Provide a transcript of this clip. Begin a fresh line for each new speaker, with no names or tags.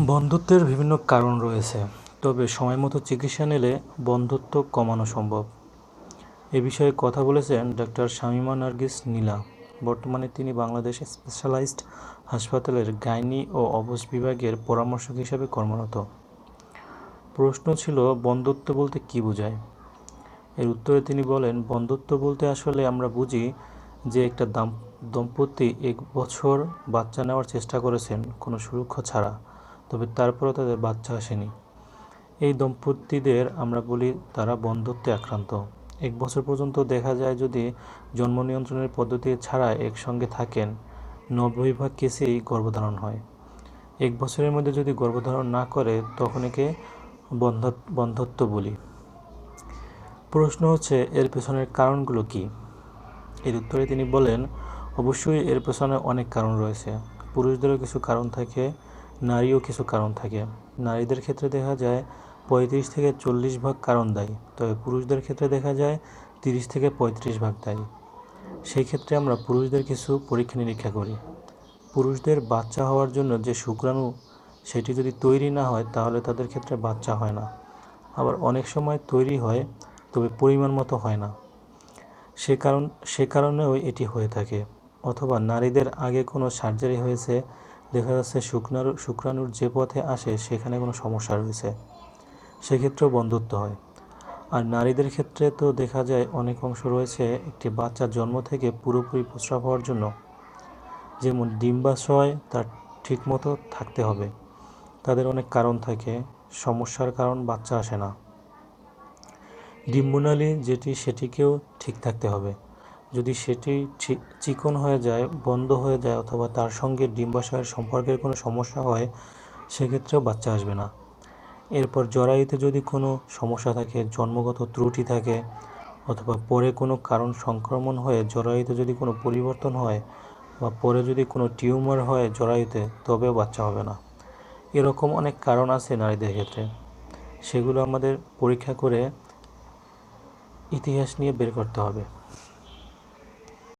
বন্ধ্যত্বের বিভিন্ন কারণ রয়েছে, তবে সময় মতো চিকিৎসা নিলে বন্ধুত্ব কমানো সম্ভব। এ বিষয়ে কথা বলেছেন ডাক্তার শামিমা নার্গিস নীলা। বর্তমানে তিনি বাংলাদেশ স্পেশালাইজড হাসপাতালের গাইনি ও অবস বিভাগের পরামর্শক হিসাবে কর্মরত। প্রশ্ন ছিল, বন্ধুত্ব বলতে কী বোঝায়? এর উত্তরে তিনি বলেন, বন্ধুত্ব বলতে আসলে আমরা বুঝি যে একটা দাম দম্পতি এক বছর বাচ্চা নেওয়ার চেষ্টা করেছেন, কোনো সুরক্ষা ছাড়া। তবে তারপরও তাদের বাচ্চা আসেনি। এই দম্পতিদের আমরা বলি তারা বন্ধ্যত্বে আক্রান্ত। এক বছর পর্যন্ত দেখা যায় যদি জন্ম নিয়ন্ত্রণের পদ্ধতি ছাড়া একসঙ্গে থাকেন নব্বই ভাগ কেসেই গর্ভধারণ হয়। এক বছরের মধ্যে যদি গর্ভধারণ না করে, তখন একে বন্ধ বন্ধ্যত্ব বলি। প্রশ্ন হচ্ছে, এর পেছনের কারণগুলো কি? এর উত্তরে তিনি বলেন, অবশ্যই এর পেছনে অনেক কারণ রয়েছে। পুরুষদেরও কিছু কারণ থাকে। নারীও কিছু কারণ থাকে। নারীদের ক্ষেত্রে দেখা যায় পঁয়ত্রিশ থেকে চল্লিশ ভাগ কারণ দায়ী, তবে পুরুষদের ক্ষেত্রে দেখা যায় তিরিশ থেকে পঁয়ত্রিশ ভাগ দায়ী। সেই ক্ষেত্রে আমরা পুরুষদের কিছু পরীক্ষা নিরীক্ষা করি। পুরুষদের বাচ্চা হওয়ার জন্য যে শুক্রাণু, সেটি যদি তৈরি না হয়, তাহলে তাদের ক্ষেত্রে বাচ্চা হয় না। আবার অনেক সময় তৈরি হয়, তবে পরিমাণ মতো হয় না। সে কারণ, সে কারণেও এটি হয়ে থাকে। অথবা নারীদের আগে কোনো সার্জারি হয়েছে দেখা যাচ্ছে শুক্রাণু শুক্রাণুর যে পথে আসে সেখানে কোনো সমস্যা রয়েছে। সেক্ষেত্রেও বন্ধুত্ব হয়। আর নারীদের ক্ষেত্রে তো দেখা যায় অনেক অংশ রয়েছে একটি বাচ্চার জন্ম থেকে পুরোপুরি প্রস্রাব হওয়ার জন্য। যেমন ডিম্বাশয় তার ঠিকমতো থাকতে হবে। তাদের অনেক কারণ থাকে, সমস্যার কারণ বাচ্চা আসে না। ডিম্বনালী যেটি, সেটিকেও ঠিক থাকতে হবে। যদি সেটি চিকন হয়ে যায়, বন্ধ হয়ে যায় অথবা তার সঙ্গে ডিম্বাশয়ের সম্পর্কের কোনো সমস্যা হয়, সেক্ষেত্রেও বাচ্চা আসবে না। এরপর জরায়ুতে যদি কোনো সমস্যা থাকে, জন্মগত ত্রুটি থাকে অথবা পরে কোনো কারণ সংক্রমণ হয়ে জরায়ুতে যদি কোনো পরিবর্তন হয় বা পরে যদি কোনো টিউমার হয় জরায়ুতে, তবেও বাচ্চা হবে না। এরকম অনেক কারণ আছে নারীদের ক্ষেত্রে। সেগুলো আমাদের পরীক্ষা করে ইতিহাস নিয়ে বের করতে হবে।